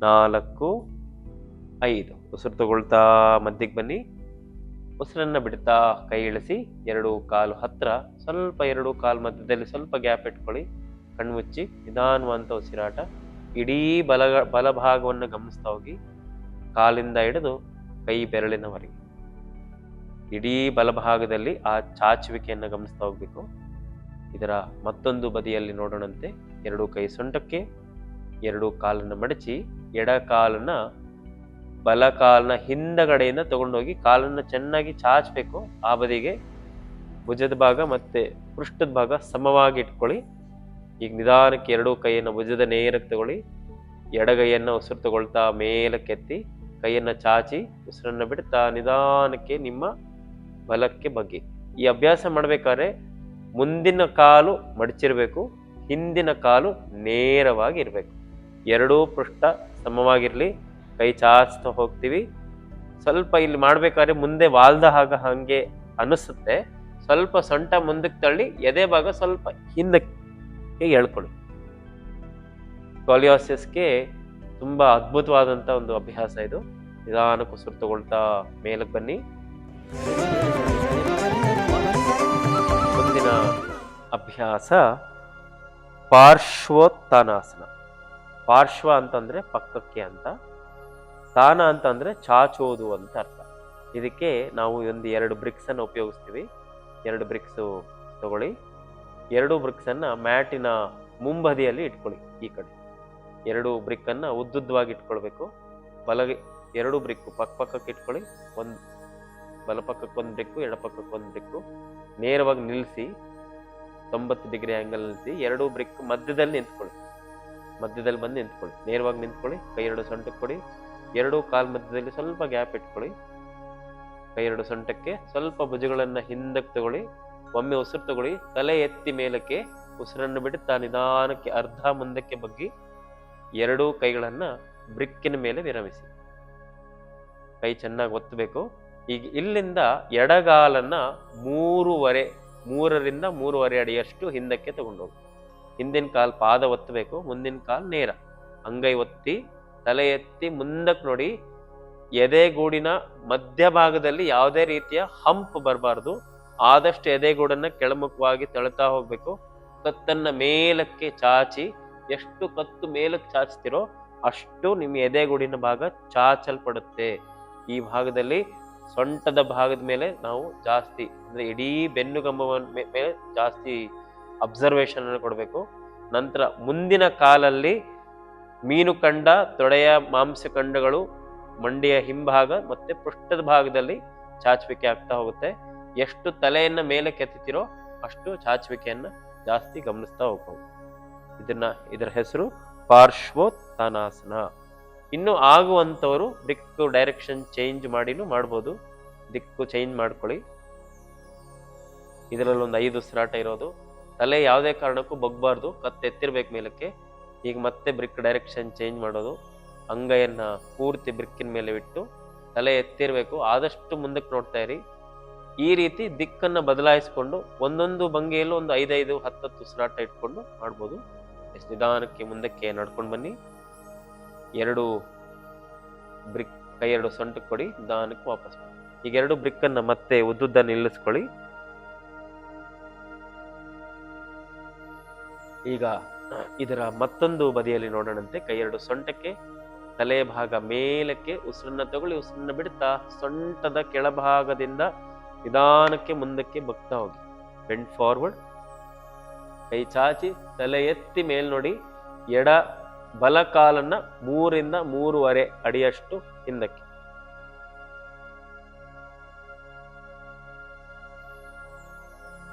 ನಾಲ್ಕು, ಐದು. ಉಸಿರು ತಗೊಳ್ತಾ ಮಧ್ಯಕ್ಕೆ ಬನ್ನಿ. ಉಸಿರನ್ನು ಬಿಡ್ತಾ ಕೈ ಇಳಿಸಿ, ಎರಡು ಕಾಲು ಹತ್ರ, ಸ್ವಲ್ಪ ಎರಡು ಕಾಲು ಮಧ್ಯದಲ್ಲಿ ಸ್ವಲ್ಪ ಗ್ಯಾಪ್ ಇಟ್ಕೊಳ್ಳಿ. ಕಣ್ಣು ಮುಚ್ಚಿ ನಿಧಾನವಂತ ಉಸಿರಾಟ. ಇಡೀ ಬಲ, ಬಲಭಾಗವನ್ನು ಗಮನಿಸ್ತಾ ಹೋಗಿ. ಕಾಲಿಂದ ಹಿಡಿದು ಕೈ ಬೆರಳಿನವರೆಗೆ. ಇಡೀ ಬಲಭಾಗದಲ್ಲಿ ಆ ಚಾಚುವಿಕೆಯನ್ನು ಗಮನಿಸ್ತಾ ಹೋಗ್ಬೇಕು. ಇದರ ಮತ್ತೊಂದು ಬದಿಯಲ್ಲಿ ನೋಡೋಣಂತೆ. ಎರಡು ಕೈ ಸೊಂಟಕ್ಕೆ, ಎರಡು ಕಾಲನ್ನು ಮಡಚಿ, ಎಡ ಕಾಲನ್ನ ಬಲ ಕಾಲನ್ನ ಹಿಂದಗಡೆಯಿಂದ ತಗೊಂಡೋಗಿ ಕಾಲನ್ನು ಚೆನ್ನಾಗಿ ಚಾಚಬೇಕು. ಆ ಬದಿಗೆ ಭುಜದ ಭಾಗ ಮತ್ತೆ ಪೃಷ್ಠದ ಭಾಗ ಸಮವಾಗಿ ಇಟ್ಕೊಳ್ಳಿ. ಈಗ ನಿಧಾನಕ್ಕೆ ಎರಡೂ ಕೈಯನ್ನು ಭುಜದ ನೇರಕ್ಕೆ ತಗೊಳ್ಳಿ. ಎಡಗೈಯನ್ನು ಉಸಿರು ತಗೊಳ್ತಾ ಮೇಲಕ್ಕೆತ್ತಿ, ಕೈಯನ್ನು ಚಾಚಿ, ಉಸಿರನ್ನು ಬಿಡ್ತಾ ನಿಧಾನಕ್ಕೆ ನಿಮ್ಮ ಬಲಕ್ಕೆ ಬಗ್ಗಿ. ಈ ಅಭ್ಯಾಸ ಮಾಡ್ಬೇಕಾದ್ರೆ ಮುಂದಿನ ಕಾಲು ಮಡಚಿರಬೇಕು, ಹಿಂದಿನ ಕಾಲು ನೇರವಾಗಿ ಇರಬೇಕು ಎರಡೂ ಪೃಷ್ಠ ಸಮವಾಗಿರಲಿ, ಕೈ ಚಾಚ್ತಾ ಹೋಗ್ತೀವಿ. ಸ್ವಲ್ಪ ಇಲ್ಲಿ ಮಾಡಬೇಕಾದ್ರೆ ಮುಂದೆ ವಾಲ್ದ ಹಾಗ ಹಾಗೆ ಅನಿಸುತ್ತೆ. ಸ್ವಲ್ಪ ಸೊಂಟ ಮುಂದಕ್ಕೆ ತಳ್ಳಿ, ಎದೆ ಭಾಗ ಸ್ವಲ್ಪ ಹಿಂದಕ್ಕೆ ಎಳ್ಕೊಳ್ಳಿ. ಕೊಲಿಯೋಸಿಸ್ಗೆ ತುಂಬ ಅದ್ಭುತವಾದಂಥ ಒಂದು ಅಭ್ಯಾಸ ಇದು. ನಿಧಾನಕ್ಕೆ ಉಸಿರು ತಗೊಳ್ತಾ ಮೇಲಕ್ಕೆ ಬನ್ನಿ. ಮುಂದಿನ ಅಭ್ಯಾಸ ಪಾರ್ಶ್ವೋತ್ಥಾನಾಸನ. ಪಾರ್ಶ್ವ ಅಂತಂದ್ರೆ ಪಕ್ಕಕ್ಕೆ ಅಂತ, ತಾನ ಅಂತಂದ್ರೆ ಚಾಚೋದು ಅಂತ ಅರ್ಥ. ಇದಕ್ಕೆ ನಾವು ಒಂದು ಎರಡು ಬ್ರಿಕ್ಸ್ ಅನ್ನು ಉಪಯೋಗಿಸ್ತೀವಿ. ಎರಡು ಬ್ರಿಕ್ಸ್ ತಗೊಳ್ಳಿ. ಎರಡು ಬ್ರಿಕ್ಸ್ ಅನ್ನ ಮ್ಯಾಟಿನ ಮುಂಬದಿಯಲ್ಲಿ ಇಟ್ಕೊಳ್ಳಿ ಈ ಕಡೆ. ಎರಡು ಬ್ರಿಕ್ ಅನ್ನ ಉದ್ದುದ್ದವಾಗಿ ಇಟ್ಕೊಳ್ಬೇಕು. ಬಲಗೆ ಎರಡು ಬ್ರಿಕ್ ಪಕ್ಕ ಪಕ್ಕಕ್ಕೆ ಇಟ್ಕೊಳ್ಳಿ. ಒಂದು ಬಲ ಪಕ್ಕಕ್ಕೆ ಒಂದು ಬ್ರಿಕ್ಕು ಎಡ ಪಕ್ಕಕ್ಕೆ ಒಂದು ಬ್ರಿಕ್ಕು. ನೇರವಾಗಿ ನಿಲ್ಲಿಸಿ, ತೊಂಬತ್ತು ಡಿಗ್ರಿ ಆ್ಯಂಗಲ್ ನಿಲ್ಲಿಸಿ, ಎರಡು ಬ್ರಿಕ್ ಮಧ್ಯದಲ್ಲಿ ನಿಂತ್ಕೊಳ್ಳಿ. ಮಧ್ಯದಲ್ಲಿ ಬಂದು ನಿಂತ್ಕೊಳ್ಳಿ. ನೇರವಾಗಿ ನಿಂತ್ಕೊಳ್ಳಿ, ಕೈ ಎರಡು ಸೊಂಟಕ್ಕೆ ಕೊಡಿ. ಎರಡು ಕಾಲ್ ಮಧ್ಯದಲ್ಲಿ ಸ್ವಲ್ಪ ಗ್ಯಾಪ್ ಇಟ್ಕೊಳ್ಳಿ. ಕೈ ಎರಡು ಸೊಂಟಕ್ಕೆ ಸ್ವಲ್ಪ ಭುಜಗಳನ್ನು ಹಿಂದಕ್ಕೆ ತಗೊಳ್ಳಿ. ಒಮ್ಮೆ ಉಸಿರು ತಗೊಳ್ಳಿ. ತಲೆ ಎತ್ತಿ ಮೇಲಕ್ಕೆ ಉಸಿರನ್ನು ಬಿಡುತ್ತಾ ನಿಧಾನಕ್ಕೆ ಅರ್ಧ ಮುಂದಕ್ಕೆ ಬಗ್ಗಿ ಎರಡೂ ಕೈಗಳನ್ನು ಬ್ರಿಕ್ಕಿನ ಮೇಲೆ ವಿರಮಿಸಿ. ಕೈ ಚೆನ್ನಾಗಿ ಒತ್ತಬೇಕು. ಈಗ ಇಲ್ಲಿಂದ ಎಡಗಾಲನ್ನ ಮೂರುವರೆ, ಮೂರರಿಂದ ಮೂರುವರೆ ಅಡಿಯಷ್ಟು ಹಿಂದಕ್ಕೆ ತಗೊಂಡೋಗಿ. ಹಿಂದಿನ ಕಾಲ್ ಪಾದ ಒತ್ತಬೇಕು, ಮುಂದಿನ ಕಾಲ್ ನೇರ. ಅಂಗೈ ಒತ್ತಿ, ತಲೆ ಎತ್ತಿ ಮುಂದಕ್ಕೆ ನೋಡಿ, ಎದೆಗೂಡಿನ ಮಧ್ಯಭಾಗದಲ್ಲಿ ಯಾವುದೇ ರೀತಿಯ ಹಂಪ್ ಬರಬಾರ್ದು. ಆದಷ್ಟು ಎದೆಗೂಡನ್ನ ಕೆಳಮುಖವಾಗಿ ತಳ್ತಾ ಹೋಗ್ಬೇಕು. ಕತ್ತನ್ನ ಮೇಲಕ್ಕೆ ಚಾಚಿ, ಎಷ್ಟು ಕತ್ತು ಮೇಲಕ್ಕೆ ಚಾಚ್ತಿರೋ ಅಷ್ಟು ನಿಮ್ಮ ಎದೆಗೂಡಿನ ಭಾಗ ಚಾಚಲ್ಪಡುತ್ತೆ. ಈ ಭಾಗದಲ್ಲಿ ಸೊಂಟದ ಭಾಗದ ಮೇಲೆ ನಾವು ಜಾಸ್ತಿ, ಅಂದ್ರೆ ಇಡೀ ಬೆನ್ನುಗಂಬವನ್ನ ಮೇ- ಮೇಲೆ ಜಾಸ್ತಿ ಅಬ್ಸರ್ವೇಷನ್ ಕೊಡಬೇಕು. ನಂತರ ಮುಂದಿನ ಕಾಲಲ್ಲಿ ಮೀನು ಕಂಡ, ತೊಡೆಯ ಮಾಂಸಖಂಡಗಳು ಮಂಡಿಯ ಹಿಂಭಾಗ ಮತ್ತೆ ಪೃಷ್ಠದ ಭಾಗದಲ್ಲಿ ಚಾಚುವಿಕೆ ಆಗ್ತಾ ಹೋಗುತ್ತೆ. ಎಷ್ಟು ತಲೆಯನ್ನ ಮೇಲೆ ಕೆತ್ತಿತಿರೋ ಅಷ್ಟು ಚಾಚುವಿಕೆಯನ್ನ ಜಾಸ್ತಿ ಗಮನಿಸ್ತಾ ಹೋಗ್ಬೋದು. ಇದನ್ನ, ಇದರ ಹೆಸರು ಪಾರ್ಶ್ವೋತ್ಥಾನಾಸನ. ಇನ್ನು ಆಗುವಂಥವರು ದಿಕ್ಕು ಡೈರೆಕ್ಷನ್ ಚೇಂಜ್ ಮಾಡಿನೂ ಮಾಡ್ಬೋದು. ದಿಕ್ಕು ಚೇಂಜ್ ಮಾಡ್ಕೊಳ್ಳಿ. ಇದರಲ್ಲಿ ಒಂದು ಐದು ಉಸಿರಾಟ ಇರೋದು. ತಲೆ ಯಾವುದೇ ಕಾರಣಕ್ಕೂ ಬಗ್ಬಾರ್ದು. ಕತ್ತೆತ್ತಿರ್ಬೇಕು ಮೇಲಕ್ಕೆ. ಈಗ ಮತ್ತೆ ಬ್ರಿಕ್ ಡೈರೆಕ್ಷನ್ ಚೇಂಜ್ ಮಾಡೋದು. ಅಂಗೈಯನ್ನ ಪೂರ್ತಿ ಬ್ರಿಕ್ಕಿನ ಮೇಲೆ ಬಿಟ್ಟು ತಲೆ ಎತ್ತಿರಬೇಕು. ಆದಷ್ಟು ಮುಂದಕ್ಕೆ ನೋಡ್ತಾ ಇರಿ. ಈ ರೀತಿ ದಿಕ್ಕನ್ನು ಬದಲಾಯಿಸಿಕೊಂಡು ಒಂದೊಂದು ಭಂಗಿಯಲ್ಲೂ ಒಂದು ಐದೈದು ಹತ್ತತ್ತು ಉಸಿರಾಟ ಇಟ್ಕೊಂಡು ಮಾಡ್ಬೋದು. ನಿಧಾನಕ್ಕೆ ಮುಂದಕ್ಕೆ ನಡ್ಕೊಂಡು ಬನ್ನಿ. ಎರಡು ಬ್ರಿಕ್, ಕೈ ಎರಡು ಸೊಂಟಕ್ಕೆ ಕೊಡಿ ನಿಧಾನಕ್ಕೆ ವಾಪಸ್ ಈಗ ಎರಡು ಬ್ರಿಕ್ ಅನ್ನ ಮತ್ತೆ ಉದ್ದುದ್ದ ನಿಲ್ಲಿಸ್ಕೊಳ್ಳಿ. ಈಗ ಇದರ ಮತ್ತೊಂದು ಬದಿಯಲ್ಲಿ ನೋಡೋಣಂತೆ. ಕೈ ಎರಡು ಸೊಂಟಕ್ಕೆ, ತಲೆ ಭಾಗ ಮೇಲಕ್ಕೆ, ಉಸಿರನ್ನ ತಗೊಳ್ಳಿ, ಉಸಿರನ್ನ ಬಿಡ್ತಾ, ಸೊಂಟದ ಕೆಳಭಾಗದಿಂದ ನಿಧಾನಕ್ಕೆ ಮುಂದಕ್ಕೆ ಬಗ್ತಾ ಹೋಗಿ. ಬೆಂಡ್ ಫಾರ್ವರ್ಡ್ ಕೈ ಚಾಚಿ, ತಲೆ ಎತ್ತಿ ಮೇಲ್ ನೋಡಿ ಎಡ ಬಲ ಕಾಲನ್ನ ಮೂರಿಂದ ಮೂರುವರೆ ಅಡಿಯಷ್ಟು ಹಿಂದಕ್ಕೆ.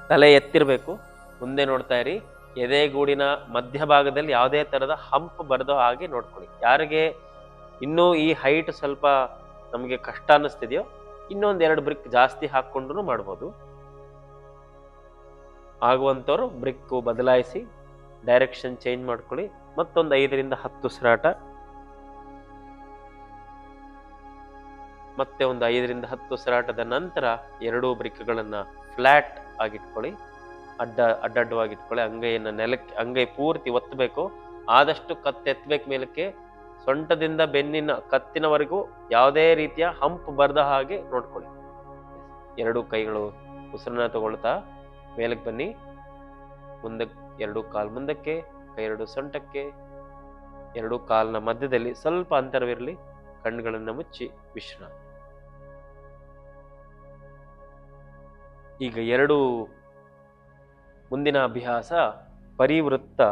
ತಲೆ ಎತ್ತಿರಬೇಕು. ಮುಂದೆ ನೋಡ್ತಾ ಇರಿ. ಎದೆಗೂಡಿನ ಮಧ್ಯಭಾಗದಲ್ಲಿ ಯಾವುದೇ ತರದ ಹಂಪ್ ಬರೆದೋ ಹಾಗೆ ನೋಡ್ಕೊಳ್ಳಿ. ಯಾರಿಗೆ ಇನ್ನೂ ಈ ಹೈಟ್ ಸ್ವಲ್ಪ ನಮಗೆ ಕಷ್ಟ ಅನ್ನಿಸ್ತಿದೆಯೋ ಇನ್ನೊಂದು ಎರಡು ಬ್ರಿಕ್ ಜಾಸ್ತಿ ಹಾಕ್ಕೊಂಡು ಮಾಡ್ಬೋದು. ಆಗುವಂಥವ್ರು ಬ್ರಿಕ್ಕು ಬದಲಾಯಿಸಿ ಡೈರೆಕ್ಷನ್ ಚೇಂಜ್ ಮಾಡ್ಕೊಳ್ಳಿ. ಮತ್ತೊಂದು ಐದರಿಂದ ಹತ್ತು ಉಸಿರಾಟ ಮತ್ತೆ ಒಂದು ಐದರಿಂದ ಹತ್ತು ಉಸಿರಾಟದ ನಂತರ ಎರಡೂ ಬ್ರಿಕ್ಗಳನ್ನು ಫ್ಲಾಟ್ ಆಗಿಟ್ಕೊಳ್ಳಿ. ಅಡ್ಡ, ಅಡ್ಡಡ್ಡವಾಗಿಟ್ಕೊಳ್ಳಿ. ಅಂಗೈಯನ್ನ ನೆಲಕ್ಕೆ, ಅಂಗೈ ಪೂರ್ತಿ ಒತ್ತಬೇಕು. ಆದಷ್ಟು ಕತ್ತೆತ್ತಬೇಕು ಮೇಲಕ್ಕೆ. ಸೊಂಟದಿಂದ ಬೆನ್ನಿನ ಕತ್ತಿನವರೆಗೂ ಯಾವುದೇ ರೀತಿಯ ಹಂಪ್ ಬರದ ಹಾಗೆ ನೋಡ್ಕೊಳ್ಳಿ. ಎರಡೂ ಕೈಗಳು ಉಸಿರನ್ನ ತಗೊಳ್ತಾ ಮೇಲಕ್ಕೆ ಬನ್ನಿ. ಮುಂದಕ್ಕೆ ಎರಡು ಕಾಲ್ ಮುಂದಕ್ಕೆ, ಕೈ ಎರಡು ಸೊಂಟಕ್ಕೆ, ಎರಡು ಕಾಲ್ನ ಮಧ್ಯದಲ್ಲಿ ಸ್ವಲ್ಪ ಅಂತರವಿರಲಿ, ಕಣ್ಣುಗಳನ್ನು ಮುಚ್ಚಿ ವಿಶ್ರಾಂತಿ. ಈಗ ಎರಡು ಮುಂದಿನ ಅಭ್ಯಾಸ ಪರಿವೃತ್ತ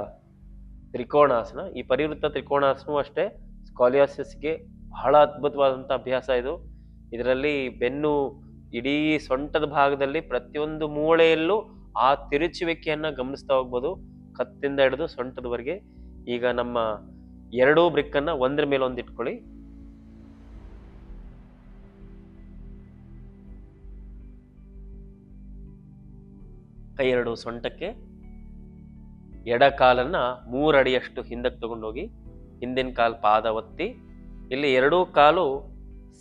ತ್ರಿಕೋಣಾಸನ. ಈ ಪರಿವೃತ್ತ ತ್ರಿಕೋಣಾಸನವೂ ಅಷ್ಟೇ, ಸ್ಕಾಲಿಯಾಸಿಸ್ಗೆ ಬಹಳ ಅದ್ಭುತವಾದಂಥ ಅಭ್ಯಾಸ ಇದು. ಇದರಲ್ಲಿ ಬೆನ್ನು ಇಡೀ ಸೊಂಟದ ಭಾಗದಲ್ಲಿ ಪ್ರತಿಯೊಂದು ಮೂಳೆಯಲ್ಲೂ ಆ ತಿರುಚುವಿಕೆಯನ್ನ ಗಮನಿಸ್ತಾ ಹೋಗ್ಬೋದು. ಕತ್ತಿಂದ ಹಿಡಿದು ಸೊಂಟದವರೆಗೆ. ಈಗ ನಮ್ಮ ಎರಡೂ ಬ್ರಿಕ್ಕನ್ನ ಒಂದ್ರ ಮೇಲೆ ಒಂದು ಇಟ್ಕೊಳ್ಳಿ. ಕೈ ಎರಡು ಸೊಂಟಕ್ಕೆ. ಎಡ ಕಾಲನ್ನ ಮೂರಡಿಯಷ್ಟು ಹಿಂದಕ್ಕೆ ತಗೊಂಡೋಗಿ, ಹಿಂದಿನ ಕಾಲು ಪಾದ ಒತ್ತಿ. ಇಲ್ಲಿ ಎರಡೂ ಕಾಲು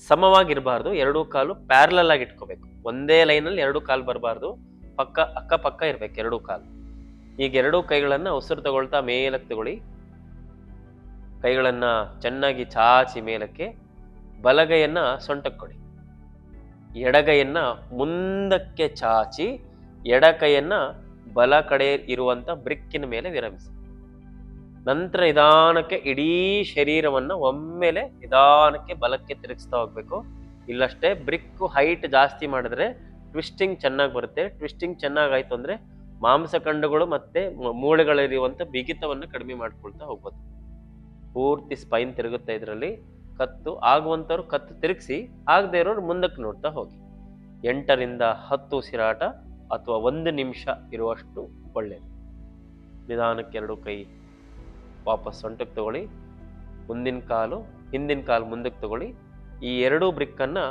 ಸಮವಾಗಿರಬಾರ್ದು, ಎರಡೂ ಕಾಲು ಪ್ಯಾರಲಲ್ ಆಗಿ ಇಟ್ಕೋಬೇಕು. ಒಂದೇ ಲೈನಲ್ಲಿ ಎರಡೂ ಕಾಲು ಬರಬಾರ್ದು. ಪಕ್ಕ ಅಕ್ಕ ಪಕ್ಕ ಇರ್ಬೇಕು ಎರಡೂ ಕಾಲು. ಈಗ ಎರಡೂ ಕೈಗಳನ್ನು ಉಸಿರು ತಗೊಳ್ತಾ ಮೇಲಕ್ಕೆ ತಗೊಳ್ಳಿ. ಕೈಗಳನ್ನು ಚೆನ್ನಾಗಿ ಚಾಚಿ ಮೇಲಕ್ಕೆ, ಬಲಗೈಯನ್ನ ಸೊಂಟಕ್ಕೆ ಕೊಡಿ. ಎಡಗೈಯನ್ನ ಮುಂದಕ್ಕೆ ಚಾಚಿ ಎಡ ಕೈಯನ್ನ ಬಲ ಕಡೆ ಇರುವಂತ ಬ್ರಿಕ್ಕಿನ ಮೇಲೆ ವಿರಮಿಸಿ. ನಂತರ ನಿಧಾನಕ್ಕೆ ಇಡೀ ಶರೀರವನ್ನ ಒಮ್ಮೆಲೆ ನಿಧಾನಕ್ಕೆ ಬಲಕ್ಕೆ ತಿರುಗಿಸ್ತಾ ಹೋಗ್ಬೇಕು. ಇಲ್ಲಷ್ಟೇ ಬ್ರಿಕ್ ಹೈಟ್ ಜಾಸ್ತಿ ಮಾಡಿದ್ರೆ ಟ್ವಿಸ್ಟಿಂಗ್ ಚೆನ್ನಾಗಿ ಬರುತ್ತೆ. ಟ್ವಿಸ್ಟಿಂಗ್ ಚೆನ್ನಾಗಾಯ್ತು ಅಂದ್ರೆ ಮಾಂಸಖಂಡಗಳು ಮತ್ತೆ ಮೂಳೆಗಳಿರುವಂಥ ಬಿಗಿತವನ್ನು ಕಡಿಮೆ ಮಾಡ್ಕೊಳ್ತಾ ಹೋಗ್ಬೋದು. ಪೂರ್ತಿ ಸ್ಪೈನ್ ತಿರುಗುತ್ತೆ ಇದರಲ್ಲಿ ಕತ್ತು ಆಗುವಂಥವ್ರು ಕತ್ತು ತಿರುಗಿಸಿ ಆಗದೆ ಇರೋರು ಮುಂದಕ್ಕೆ ನೋಡ್ತಾ ಹೋಗಿ. ಎಂಟರಿಂದ ಹತ್ತು ಉಸಿರಾಟ ಅಥವಾ ಒಂದು ನಿಮಿಷ ಇರುವಷ್ಟು ಒಳ್ಳೆಯದು ನಿಧಾನಕ್ಕೆ ಎರಡು ಕೈ ವಾಪಸ್ ಸೊಂಟಕ್ಕೆ ತಗೊಳ್ಳಿ. ಮುಂದಿನ ಕಾಲು, ಹಿಂದಿನ ಕಾಲು ಮುಂದಕ್ಕೆ ತಗೊಳ್ಳಿ. ಈ ಎರಡೂ ಬ್ರಿಕ್ಕನ್ನು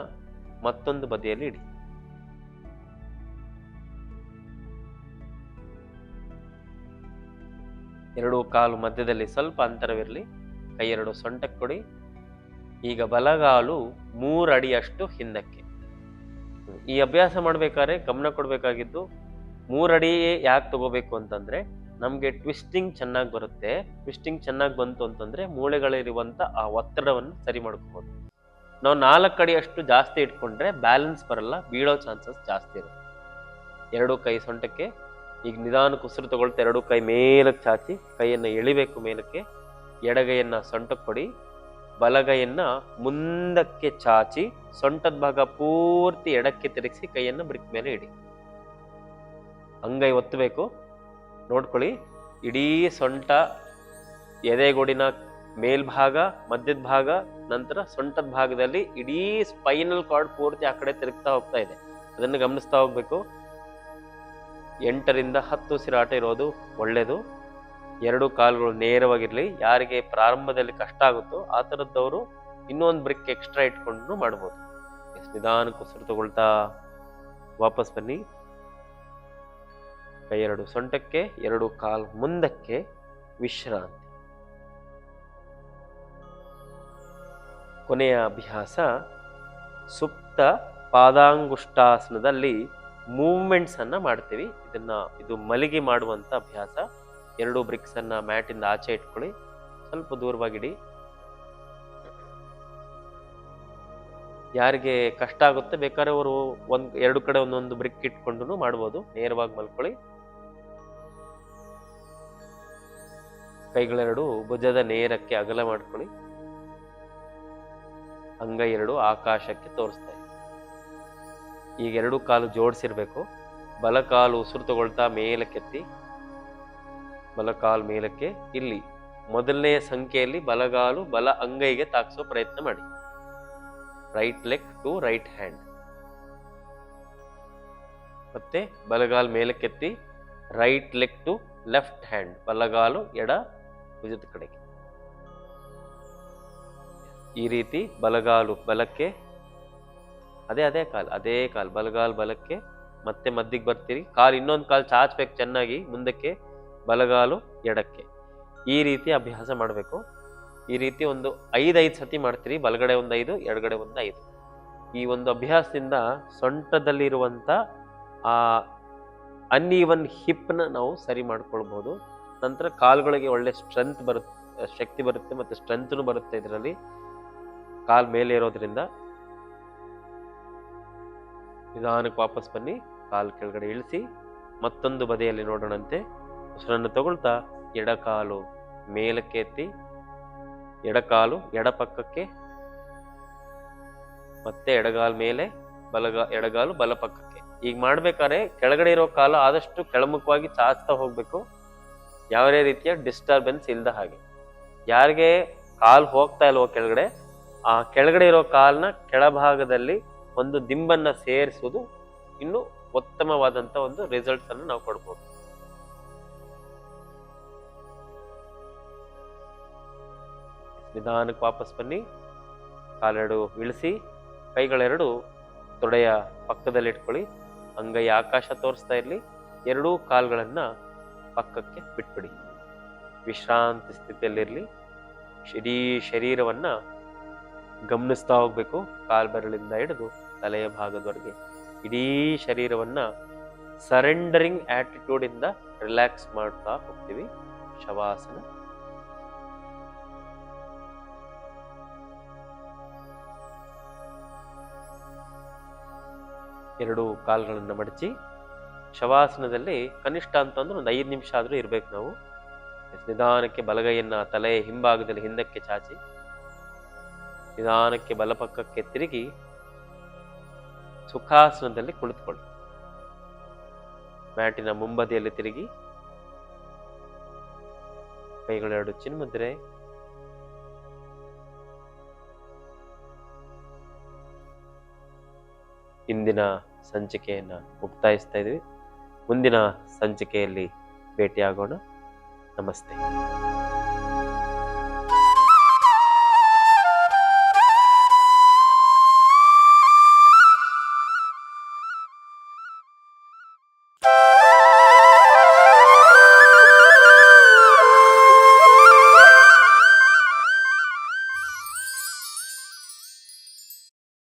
ಮತ್ತೊಂದು ಬದಿಯಲ್ಲಿ ಇಡಿ. ಎರಡು ಕಾಲು ಮಧ್ಯದಲ್ಲಿ ಸ್ವಲ್ಪ ಅಂತರವಿರಲಿ, ಕೈ ಎರಡು ಸೊಂಟಕ್ಕೆ ಕೊಡಿ. ಈಗ ಬಲಗಾಲು ಮೂರು ಅಡಿಯಷ್ಟು ಹಿಂದಕ್ಕೆ. ಈ ಅಭ್ಯಾಸ ಮಾಡ್ಬೇಕಾದ್ರೆ ಗಮನ ಕೊಡ್ಬೇಕಾಗಿದ್ದು ಮೂರಡಿ ಯಾಕೆ ತಗೋಬೇಕು ಅಂತಂದ್ರೆ, ನಮಗೆ ಟ್ವಿಸ್ಟಿಂಗ್ ಚೆನ್ನಾಗಿ ಬರುತ್ತೆ. ಟ್ವಿಸ್ಟಿಂಗ್ ಚೆನ್ನಾಗಿ ಬಂತು ಅಂತಂದ್ರೆ ಮೂಳೆಗಳಿರುವಂಥ ಆ ಒತ್ತಡವನ್ನು ಸರಿ ಮಾಡ್ಕೋಬಹುದು ನಾವು ನಾಲ್ಕು ಅಡಿಯಷ್ಟು ಜಾಸ್ತಿ ಇಟ್ಕೊಂಡ್ರೆ ಬ್ಯಾಲೆನ್ಸ್ ಬರಲ್ಲ, ಬೀಳೋ ಚಾನ್ಸಸ್ ಜಾಸ್ತಿ ಇರುತ್ತೆ. ಎರಡು ಕೈ ಸೊಂಟಕ್ಕೆ ಈಗ ನಿಧಾನಕ್ಕೆ ಉಸಿರು ತಗೊಳ್ತಾ ಎರಡು ಕೈ ಮೇಲಕ್ಕೆ ಚಾಚಿ, ಕೈಯನ್ನ ಎಳಿಬೇಕು ಮೇಲಕ್ಕೆ, ಎಡಗೈಯನ್ನು ಸೊಂಟಕ್ಕೆ ಕೊಡಿ, ಬಲಗೈಯನ್ನ ಮುಂದಕ್ಕೆ ಚಾಚಿ, ಸೊಂಟದ ಭಾಗ ಪೂರ್ತಿ ಎಡಕ್ಕೆ ತಿರುಗಿಸಿ ಕೈಯನ್ನ ಬ್ರಿಕ್ ಮೇಲೆ ಇಡಿ. ಅಂಗೈ ಒತ್ತಬೇಕು. ನೋಡ್ಕೊಳ್ಳಿ, ಇಡೀ ಸೊಂಟ ಎದೆಗೋಡಿನ ಮೇಲ್ಭಾಗ, ಮಧ್ಯದ ಭಾಗ, ನಂತರ ಸೊಂಟದ ಭಾಗದಲ್ಲಿ ಇಡೀ ಸ್ಪೈನಲ್ ಕಾರ್ಡ್ ಪೂರ್ತಿ ಆ ಕಡೆ ತಿರುಗ್ತಾ ಹೋಗ್ತಾ ಇದೆ. ಅದನ್ನು ಗಮನಿಸ್ತಾ ಹೋಗ್ಬೇಕು. ಎಂಟರಿಂದ ಹತ್ತು ಉಸಿರಾಟ ಇರೋದು ಒಳ್ಳೆಯದು ಎರಡು ಕಾಲುಗಳು ನೇರವಾಗಿರಲಿ, ಯಾರಿಗೆ ಪ್ರಾರಂಭದಲ್ಲಿ ಕಷ್ಟ ಆಗುತ್ತೋ ಆ ಥರದ್ದವರು ಇನ್ನೊಂದು ಬ್ರಿಕ್ ಎಕ್ಸ್ಟ್ರಾ ಇಟ್ಕೊಂಡು ಮಾಡ್ಬೋದು. ಎಷ್ಟು ನಿಧಾನಕ್ಕೆ ಉಸಿರು ತಗೊಳ್ತಾ ವಾಪಸ್ ಬನ್ನಿ. ಕೈ ಎರಡು ಸೊಂಟಕ್ಕೆ, ಎರಡು ಕಾಲು ಮುಂದಕ್ಕೆ ವಿಶ್ರಾಂತಿ. ಕೊನೆಯ ಅಭ್ಯಾಸ, ಸುಪ್ತ ಪಾದಾಂಗುಷ್ಟಾಸನದಲ್ಲಿ ಮೂವ್ಮೆಂಟ್ಸನ್ನು ಮಾಡ್ತೀವಿ. ಇದನ್ನ ಇದು ಮಲಗಿ ಮಾಡುವಂತ ಅಭ್ಯಾಸ. ಎರಡು ಬ್ರಿಕ್ಸ್ ಅನ್ನ ಮ್ಯಾಟ್ ಇಂದ ಆಚೆ ಇಟ್ಕೊಳ್ಳಿ. ಸ್ವಲ್ಪ ದೂರವಾಗಿಡಿ. ಯಾರಿಗೆ ಕಷ್ಟ ಆಗುತ್ತೆ, ಬೇಕಾದ್ರೆ ಅವರು ಒಂದ್, ಎರಡು ಕಡೆ ಒಂದೊಂದು ಬ್ರಿಕ್ ಇಟ್ಕೊಂಡು ಮಾಡ್ಬೋದು. ನೇರವಾಗಿ ಮಲ್ಕೊಳ್ಳಿ. ಕೈಗಳೆರಡು ಭುಜದ ನೇರಕ್ಕೆ ಅಗಲ ಮಾಡ್ಕೊಳ್ಳಿ. ಅಂಗೈ ಎರಡು ಆಕಾಶಕ್ಕೆ ತೋರಿಸ್ತಾ ಇದೆ. ಈಗ ಎರಡು ಕಾಲು ಜೋಡಿಸಿರ್ಬೇಕು. ಬಲಕಾಲು ಉಸಿರು ತಗೊಳ್ತಾ ಮೇಲಕ್ಕೆತ್ತಿ, ಬಲಕಾಲು ಮೇಲಕ್ಕೆ ಇಲ್ಲಿ. ಮೊದಲನೆಯ ಸಂಖ್ಯೆಯಲ್ಲಿ ಬಲಗಾಲು ಬಲ ಅಂಗೈಗೆ ತಾಕ್ಸೋ ಪ್ರಯತ್ನ ಮಾಡಿ. Right leg to right hand ಮತ್ತೆ ಬಲಗಾಲು ಮೇಲಕ್ಕೆತ್ತಿ right leg to left hand ಬಲಗಾಲು ಎಡ ಭುಜದ ಕಡೆಗೆ. ಈ ರೀತಿ ಬಲಗಾಲು ಬಲಕ್ಕೆ, ಅದೇ ಅದೇ ಕಾಲು ಅದೇ ಕಾಲು, ಬಲಗಾಲು ಬಲಕ್ಕೆ ಮತ್ತೆ ಮದ್ದಿಗೆ ಬರ್ತೀರಿ. ಕಾಲು ಇನ್ನೊಂದು ಕಾಲು ಚಾಚ್ಬೇಕು ಚೆನ್ನಾಗಿ, ಮುಂದಕ್ಕೆ ಬಲಗಾಲು ಎಡಕ್ಕೆ. ಈ ರೀತಿ ಅಭ್ಯಾಸ ಮಾಡಬೇಕು. ಈ ರೀತಿ ಒಂದು ಐದೈದು ಸತಿ ಮಾಡ್ತೀರಿ. ಬಲಗಡೆ ಒಂದು ಐದು, ಎಡಗಡೆ ಒಂದು ಐದು. ಈ ಒಂದು ಅಭ್ಯಾಸದಿಂದ ಸೊಂಟದಲ್ಲಿರುವಂಥ ಆ ಅನ್ಈವನ್ ಹಿಪ್ನ ನಾವು ಸರಿ ಮಾಡ್ಕೊಳ್ಬೋದು. ನಂತರ ಕಾಲುಗಳಿಗೆ ಒಳ್ಳೆ ಸ್ಟ್ರೆಂತ್ ಬರುತ್ತೆ ಶಕ್ತಿ ಬರುತ್ತೆ ಮತ್ತು ಸ್ಟ್ರೆಂತ್ನು ಬರುತ್ತೆ ಇದರಲ್ಲಿ. ಕಾಲು ಮೇಲೆ ಇರೋದ್ರಿಂದ ನಿಧಾನಕ್ಕೆ ವಾಪಸ್ ಬನ್ನಿ, ಕಾಲು ಕೆಳಗಡೆ ಇಳಿಸಿ, ಮತ್ತೊಂದು ಬದಿಯಲ್ಲಿ ನೋಡೋಣಂತೆ. ಉಸಿರನ್ನು ತಗೊಳ್ತಾ ಎಡಕಾಲು ಮೇಲಕ್ಕೆ ಎತ್ತಿ, ಎಡಕಾಲು ಎಡಪಕ್ಕಕ್ಕೆ, ಮತ್ತೆ ಎಡಗಾಲ್ ಮೇಲೆ ಬಲಗ, ಎಡಗಾಲು ಬಲ ಪಕ್ಕಕ್ಕೆ ಈಗ ಮಾಡ್ಬೇಕಾದ್ರೆ ಕೆಳಗಡೆ ಇರೋ ಕಾಲು ಆದಷ್ಟು ಕೆಳಮುಖವಾಗಿ ಚಾಚ್ತಾ ಹೋಗ್ಬೇಕು. ಯಾವುದೇ ರೀತಿಯ ಡಿಸ್ಟರ್ಬೆನ್ಸ್ ಇಲ್ಲದ ಹಾಗೆ. ಯಾರಿಗೆ ಕಾಲು ಹೋಗ್ತಾ ಇಲ್ವೋ ಕೆಳಗಡೆ, ಆ ಕೆಳಗಡೆ ಇರೋ ಕಾಲ್ನ ಕೆಳಭಾಗದಲ್ಲಿ ಒಂದು ದಿಂಬನ್ನ ಸೇರಿಸುವುದು ಇನ್ನು ಉತ್ತಮವಾದಂತ ಒಂದು ರಿಸಲ್ಟ್ಸ್ ಅನ್ನು ನಾವು ಕೊಡ್ಬೋದು. ನಿಧಾನಕ್ಕೆ ವಾಪಸ್ ಬನ್ನಿ. ಕಾಲೆರಡು ಇಳಿಸಿ, ಕೈಗಳೆರಡು ತೊಡೆಯ ಪಕ್ಕದಲ್ಲಿ ಇಟ್ಕೊಳ್ಳಿ ಅಂಗೈ ಆಕಾಶ ತೋರಿಸ್ತಾ ಇರಲಿ. ಎರಡೂ ಕಾಲುಗಳನ್ನು ಪಕ್ಕಕ್ಕೆ ಬಿಟ್ಬಿಡಿ. ವಿಶ್ರಾಂತಿ ಸ್ಥಿತಿಯಲ್ಲಿರಲಿ. ಇಡೀ ಶರೀರವನ್ನು ಗಮನಿಸ್ತಾ ಹೋಗಬೇಕು. ಕಾಲು ಬೆರಳಿಂದ ಹಿಡಿದು ತಲೆಯ ಭಾಗದವರೆಗೆ. ಇಡೀ ಶರೀರವನ್ನ ಸರೆಂಡರಿಂಗ್ ಆಟಿಟ್ಯೂಡ್ ಇಂದ ರಿಲ್ಯಾಕ್ಸ್ ಮಾಡ್ತಾ ಹೋಗ್ತೀವಿ. ಶವಾಸನ. ಎರಡು ಕಾಲುಗಳನ್ನು ಮಡಚಿ, ಶವಾಸನದಲ್ಲಿ ಕನಿಷ್ಠ ಅಂತಂದ್ರೆ ಒಂದು ಐದು ನಿಮಿಷ ಆದರೂ ಇರಬೇಕು ನಾವು. ನಿಧಾನಕ್ಕೆ ಬಲಗೈಯನ್ನ ತಲೆಯ ಹಿಂಭಾಗದಲ್ಲಿ ಹಿಂದಕ್ಕೆ ಚಾಚಿ, ನಿಧಾನಕ್ಕೆ ಬಲಪಕ್ಕಕ್ಕೆ ತಿರುಗಿ ಸುಖಾಸನದಲ್ಲಿ ಕುಳಿತುಕೊಳ್ಳಿ. ಮ್ಯಾಟಿನ ಮುಂಬದಿಯಲ್ಲಿ ತಿರುಗಿ. ಕೈಗಳೆರಡು ಚಿನ್ಮುದ್ರೆ. ಇಂದಿನ ಸಂಚಿಕೆಯನ್ನ ಮುಕ್ತಾಯಿಸ್ತಾ ಇದ್ವಿ ಮುಂದಿನ ಸಂಚಿಕೆಯಲ್ಲಿ ಭೇಟಿಯಾಗೋಣ. ನಮಸ್ತೆ.